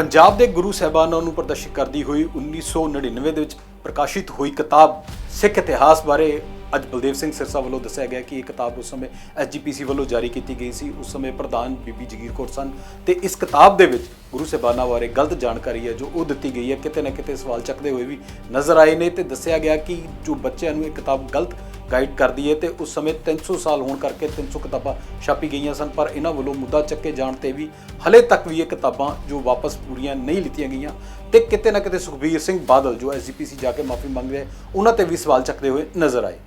ਪੰਜਾਬ ਦੇ ਗੁਰੂ ਸਾਹਿਬਾਨਾਂ ਨੂੰ ਪ੍ਰਦਰਸ਼ਿਤ ਕਰਦੀ ਹੋਈ 1999 ਦੇ ਵਿੱਚ ਪ੍ਰਕਾਸ਼ਿਤ ਹੋਈ ਕਿਤਾਬ ਸਿੱਖ ਇਤਿਹਾਸ ਬਾਰੇ ਅੱਜ ਬਲਦੇਵ ਸਿੰਘ ਸਿਰਸਾ ਵੱਲੋਂ ਦੱਸਿਆ ਗਿਆ ਕਿ ਇਹ ਕਿਤਾਬ ਉਸ ਸਮੇਂ ਐਸਜੀਪੀਸੀ ਵੱਲੋਂ ਜਾਰੀ ਕੀਤੀ ਗਈ ਸੀ। ਉਸ ਸਮੇਂ ਪ੍ਰਧਾਨ ਬੀਬੀ ਜਗੀਰ ਕੌਰ ਸਨ ਤੇ ਇਸ ਕਿਤਾਬ ਦੇ ਵਿੱਚ ਗੁਰੂ ਸਾਹਿਬਾਨਾਂ ਬਾਰੇ ਗਲਤ ਜਾਣਕਾਰੀ ਹੈ ਜੋ ਉਹ ਦਿੱਤੀ ਗਈ ਹੈ। ਕਿਤੇ ਨਾ ਕਿਤੇ ਸਵਾਲ ਚੱਕਦੇ ਹੋਏ ਵੀ ਨਜ਼ਰ ਆਏ ਨੇ ਤੇ ਦੱਸਿਆ ਗਿਆ ਕਿ ਜੋ ਬੱਚਿਆਂ ਨੂੰ ਇਹ ਕਿਤਾਬ ਗਲਤ ਗਾਈਡ ਕਰਦੀ ਹੈ ਤੇ ਉਸ ਸਮੇਂ 300 ਸਾਲ ਹੋਣ ਕਰਕੇ 300 ਕਿਤਾਬਾਂ ਛਾਪੀ ਗਈਆਂ ਸਨ, ਪਰ ਇਹਨਾਂ ਵੱਲੋਂ ਮੁੱਦਾ ਚੱਕੇ ਜਾਣ ਤੇ ਵੀ ਹਲੇ ਤੱਕ ਵੀ ਇਹ ਕਿਤਾਬਾਂ ਜੋ ਵਾਪਸ ਪੂਰੀਆਂ ਨਹੀਂ ਲਿੱਤੀਆਂ ਗਈਆਂ ਤੇ ਕਿਤੇ ਨਾ ਕਿਤੇ ਸੁਖਬੀਰ ਸਿੰਘ ਬਾਦਲ ਜੋ ਐਸਜੀਪੀਸੀ ਜਾ ਕੇ ਮਾਫੀ ਮੰਗ ਰਹੇ ਉਹਨਾਂ ਤੇ ਵੀ ਸਵਾਲ ਚੱਕਦੇ ਹੋਏ ਨਜ਼ਰ ਆਏ।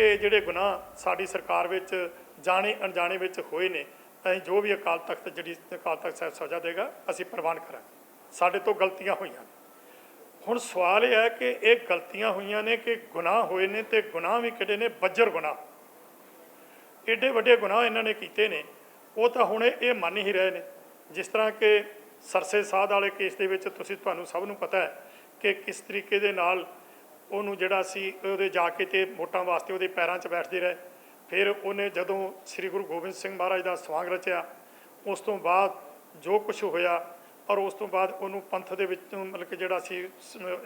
ਇਹ ਜਿਹੜੇ ਗੁਨਾਹ ਸਾਡੀ ਸਰਕਾਰ ਵਿੱਚ ਜਾਣੇ ਅਣਜਾਣੇ ਵਿੱਚ ਹੋਏ ਨੇ, ਅਸੀਂ ਜੋ ਵੀ ਅਕਾਲ ਤਖਤ ਜਿਹੜੀ ਅਕਾਲ ਤਖਤ ਸਾਹਿਬ ਸਜ਼ਾ ਦੇਗਾ, ਅਸੀਂ ਪ੍ਰਵਾਨ ਕਰਾਂਗੇ। ਸਾਡੇ ਤੋਂ ਗਲਤੀਆਂ ਹੋਈਆਂ ਨੇ। ਹੁਣ ਸਵਾਲ ਇਹ ਹੈ ਕਿ ਇਹ ਗਲਤੀਆਂ ਹੋਈਆਂ ਨੇ ਕਿ ਗੁਨਾਹ ਹੋਏ ਨੇ ਤੇ ਗੁਨਾਹ ਵੀ ਕਿਹੜੇ ਨੇ? ਬੱਜਰ ਗੁਨਾਹ। ਏਡੇ ਵੱਡੇ ਗੁਨਾਹ ਇਹਨਾਂ ਨੇ ਕੀਤੇ ਨੇ। ਉਹ ਤਾਂ ਹੁਣ ਇਹ ਮੰਨ ਹੀ ਰਹੇ ਨੇ। ਜਿਸ ਤਰ੍ਹਾਂ ਕਿ ਸਰਸੇ ਸਾਧ ਵਾਲੇ ਕੇਸ ਦੇ ਵਿੱਚ ਤੁਸੀਂ ਤੁਹਾਨੂੰ ਸਭ ਨੂੰ ਪਤਾ ਹੈ ਕਿ ਕਿਸ ਤਰੀਕੇ ਦੇ ਨਾਲ ਉਹਨੂੰ ਜਿਹੜਾ ਸੀ, ਉਹਦੇ ਜਾ ਕੇ ਤੇ ਵੋਟਾਂ ਵਾਸਤੇ ਉਹਦੇ ਪੈਰਾਂ 'ਚ ਬੈਠਦੇ ਰਹੇ। ਫਿਰ ਉਹਨੇ ਜਦੋਂ ਸ੍ਰੀ ਗੁਰੂ ਗੋਬਿੰਦ ਸਿੰਘ ਮਹਾਰਾਜ ਦਾ ਸਵਾਂਗ ਰਚਿਆ, ਉਸ ਤੋਂ ਬਾਅਦ ਜੋ ਕੁਝ ਹੋਇਆ ਔਰ ਉਸ ਤੋਂ ਬਾਅਦ ਉਹਨੂੰ ਪੰਥ ਦੇ ਵਿੱਚ, ਮਤਲਬ ਕਿ ਜਿਹੜਾ ਸੀ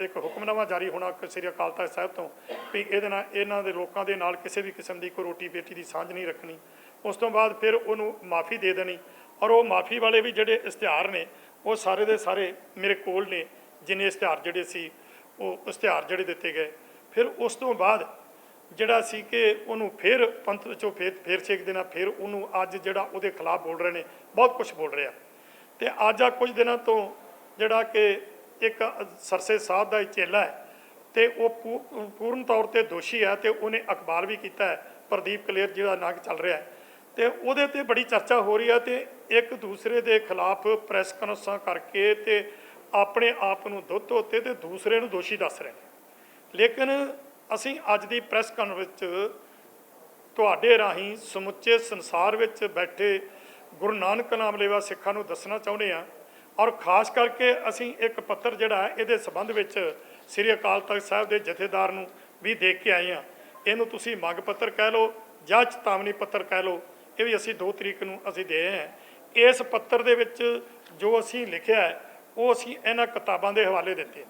ਇੱਕ ਹੁਕਮਨਾਮਾ ਜਾਰੀ ਹੋਣਾ ਸ੍ਰੀ ਅਕਾਲ ਤਖਤ ਸਾਹਿਬ ਤੋਂ, ਵੀ ਇਹਦੇ ਨਾਲ, ਇਹਨਾਂ ਦੇ ਲੋਕਾਂ ਦੇ ਨਾਲ ਕਿਸੇ ਵੀ ਕਿਸਮ ਦੀ ਕੋਈ ਰੋਟੀ ਬੇਟੀ ਦੀ ਸਾਂਝ ਨਹੀਂ ਰੱਖਣੀ। ਉਸ ਤੋਂ ਬਾਅਦ ਫਿਰ ਉਹਨੂੰ ਮਾਫੀ ਦੇ ਦੇਣੀ। ਔਰ ਉਹ ਮਾਫੀ ਵਾਲੇ ਵੀ ਜਿਹੜੇ ਇਸ਼ਤਿਹਾਰ ਨੇ, ਉਹ ਸਾਰੇ ਦੇ ਸਾਰੇ ਮੇਰੇ ਕੋਲ ਨੇ, ਜਿੰਨੇ ਇਸ਼ਤਿਹਾਰ ਜਿਹੜੇ ਸੀ, ਉਹ ਇਸ਼ਤਿਹਾਰ ਜਿਹੜੇ ਦਿੱਤੇ ਗਏ। ਫਿਰ ਉਸ ਤੋਂ ਬਾਅਦ ਜਿਹੜਾ ਸੀ ਕਿ ਉਹਨੂੰ ਫਿਰ ਪੰਥ 'ਚੋਂ ਫਿਰ ਫਿਰ ਛੇਕ ਦੇਣਾ, ਫਿਰ ਉਹਨੂੰ ਅੱਜ ਜਿਹੜਾ ਉਹਦੇ ਖਿਲਾਫ ਬੋਲ ਰਹੇ ਨੇ, ਬਹੁਤ ਕੁਝ ਬੋਲ ਰਿਹਾ। ਤੇ ਅੱਜ ਆ ਕੁਝ ਦਿਨਾਂ ਤੋਂ ਜਿਹੜਾ ਕਿ ਇੱਕ ਸਰਸੇ ਸਾਹਿਬ ਦਾ ਚੇਲਾ ਹੈ ਤੇ ਉਹ ਪੂ- ਪੂਰਨ ਤੌਰ ਤੇ ਦੋਸ਼ੀ ਹੈ ਤੇ ਉਹਨੇ ਅਖਬਾਰ ਵੀ ਕੀਤਾ ਹੈ, ਪ੍ਰਦੀਪ ਕਲੇਰ ਜਿਹੜਾ ਨਾਗ ਚੱਲ ਰਿਹਾ ਹੈ। ਤੇ ਉਹਦੇ ਤੇ ਬੜੀ ਚਰਚਾ ਹੋ ਰਹੀ ਹੈ ਤੇ ਇੱਕ ਦੂਸਰੇ ਦੇ ਖਿਲਾਫ ਪ੍ਰੈਸ ਕਾਨਫਰੰਸਾਂ ਕਰਕੇ ਤੇ ਆਪਣੇ ਆਪ ਨੂੰ ਦੁੱਧ ਧੋਤੇ ਤੇ ਦੂਸਰੇ ਨੂੰ ਦੋਸ਼ੀ ਦੱਸ ਰਹੇ ਨੇ। ਲੇਕਿਨ ਅਸੀਂ ਅੱਜ ਦੀ ਪ੍ਰੈਸ ਕਾਨਫਰੰਸ 'ਚ ਤੁਹਾਡੇ ਰਾਹੀਂ ਸਮੁੱਚੇ ਸੰਸਾਰ ਵਿੱਚ ਬੈਠੇ ਗੁਰੂ ਨਾਨਕ ਨਾਮ ਲੇਵਾ ਸਿੱਖਾਂ ਨੂੰ ਦੱਸਣਾ ਚਾਹੁੰਦੇ ਹਾਂ ਔਰ ਖਾਸ ਕਰਕੇ ਅਸੀਂ ਇੱਕ ਪੱਤਰ ਜਿਹੜਾ ਇਹਦੇ ਸਬੰਧ ਵਿੱਚ ਸ੍ਰੀ ਅਕਾਲ ਤਖਤ ਸਾਹਿਬ ਦੇ ਜਥੇਦਾਰ ਨੂੰ ਵੀ ਦੇਖ ਕੇ ਆਏ ਹਾਂ। ਇਹਨੂੰ ਤੁਸੀਂ ਮੰਗ ਪੱਤਰ ਕਹਿ ਲਓ ਜਾਂ ਚੇਤਾਵਨੀ ਪੱਤਰ ਕਹਿ ਲਓ, ਇਹ ਵੀ ਅਸੀਂ 2 ਤਰੀਕ ਨੂੰ ਅਸੀਂ ਦੇ ਆਏ ਹਾਂ। ਇਸ ਪੱਤਰ ਦੇ ਵਿੱਚ ਜੋ ਅਸੀਂ ਲਿਖਿਆ ਹੈ, ਉਹ ਅਸੀਂ ਇਹਨਾਂ ਕਿਤਾਬਾਂ ਦੇ ਹਵਾਲੇ ਦਿੱਤੇ ਨੇ।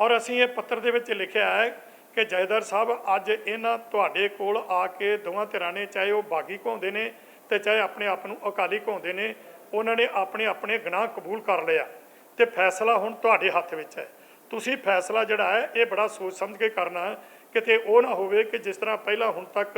ਔਰ ਅਸੀਂ ਇਹ ਪੱਤਰ ਦੇ ਵਿੱਚ ਲਿਖਿਆ ਹੈ ਕਿ ਜੈਦਰ ਸਾਹਿਬ, ਅੱਜ ਇਹਨਾਂ ਤੁਹਾਡੇ ਕੋਲ ਆ ਕੇ ਦੋਵਾਂ ਧਿਰਾਂ ਨੇ, ਚਾਹੇ ਉਹ ਬਾਗੀ ਘਾਉਂਦੇ ਨੇ ਤੇ ਚਾਹੇ ਆਪਣੇ ਆਪ ਨੂੰ ਅਕਾਲੀ ਘਾਉਂਦੇ ਨੇ, ਉਹਨਾਂ ਨੇ ਆਪਣੇ ਆਪਣੇ ਗੁਨਾਹ ਕਬੂਲ ਕਰ ਲਿਆ ਤੇ ਫੈਸਲਾ ਹੁਣ ਤੁਹਾਡੇ ਹੱਥ ਵਿੱਚ ਹੈ। ਤੁਸੀਂ ਫੈਸਲਾ ਜਿਹੜਾ ਹੈ, ਇਹ ਬੜਾ ਸੋਚ ਸਮਝ ਕੇ ਕਰਨਾ ਹੈ। ਕਿਤੇ ਉਹ ਨਾ ਹੋਵੇ ਕਿ ਜਿਸ ਤਰ੍ਹਾਂ ਪਹਿਲਾਂ ਹੁਣ ਤੱਕ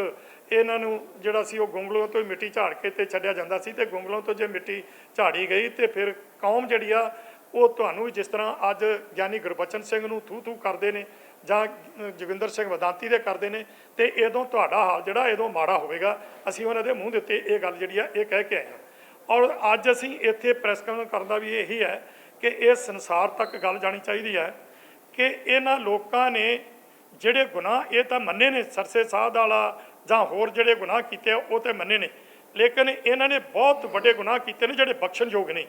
ਇਹਨਾਂ ਨੂੰ ਜਿਹੜਾ ਸੀ ਉਹ ਗੁੰਗਲੋਂ ਤੋਂ ਹੀ ਮਿੱਟੀ ਝਾੜ ਕੇ ਤੇ ਛੱਡਿਆ ਜਾਂਦਾ ਸੀ ਤੇ ਗੁੰਗਲੋਂ ਤੋਂ ਜੇ ਮਿੱਟੀ ਝਾੜੀ ਗਈ ਤੇ ਫਿਰ ਕੌਮ ਜਿਹੜੀ ਆ, ਉਹ ਤੁਹਾਨੂੰ ਜਿਸ ਤਰ੍ਹਾਂ ਅੱਜ ਗਿਆਨੀ ਗੁਰਬਚਨ ਸਿੰਘ ਨੂੰ ਥੂ ਥੂ ਕਰਦੇ ਨੇ ਜਾਂ ਜੋਗਿੰਦਰ ਸਿੰਘ ਵਦਾਂਤੀ ਦੇ ਕਰਦੇ ਨੇ ਤੇ ਇਦੋਂ ਤੁਹਾਡਾ ਹਾਲ ਜਿਹੜਾ ਇਦੋਂ ਮਾੜਾ ਹੋਵੇਗਾ ਅਸੀਂ ਉਹਨਾਂ ਦੇ ਮੂੰਹ ਦੇ ਉੱਤੇ ਇਹ ਗੱਲ ਜਿਹੜੀ ਆ ਇਹ ਕਹਿ ਕੇ ਆਏ ਹਾਂ। ਔਰ ਅੱਜ ਅਸੀਂ ਇੱਥੇ ਪ੍ਰੈਸ ਕਾਨਫਰੰਸ ਕਰਨ ਦਾ ਵੀ ਇਹੀ ਹੈ ਕਿ ਇਹ ਸੰਸਾਰ ਤੱਕ ਗੱਲ ਜਾਣੀ ਚਾਹੀਦੀ ਹੈ ਕਿ ਇਹਨਾਂ ਲੋਕਾਂ ਨੇ ਜਿਹੜੇ ਗੁਨਾਹ ਇਹ ਤਾਂ ਮੰਨੇ ਨੇ ਸਰਸੇ ਸਾਧ ਵਾਲਾ ਜਾਂ ਹੋਰ ਜਿਹੜੇ ਗੁਨਾਹ ਕੀਤੇ ਆ, ਉਹ ਤੇ ਮੰਨੇ ਨੇ। ਲੇਕਿਨ ਇਹਨਾਂ ਨੇ ਬਹੁਤ ਵੱਡੇ ਗੁਨਾਹ ਕੀਤੇ ਨੇ ਜਿਹੜੇ ਬਖਸ਼ਣਯੋਗ ਨਹੀਂ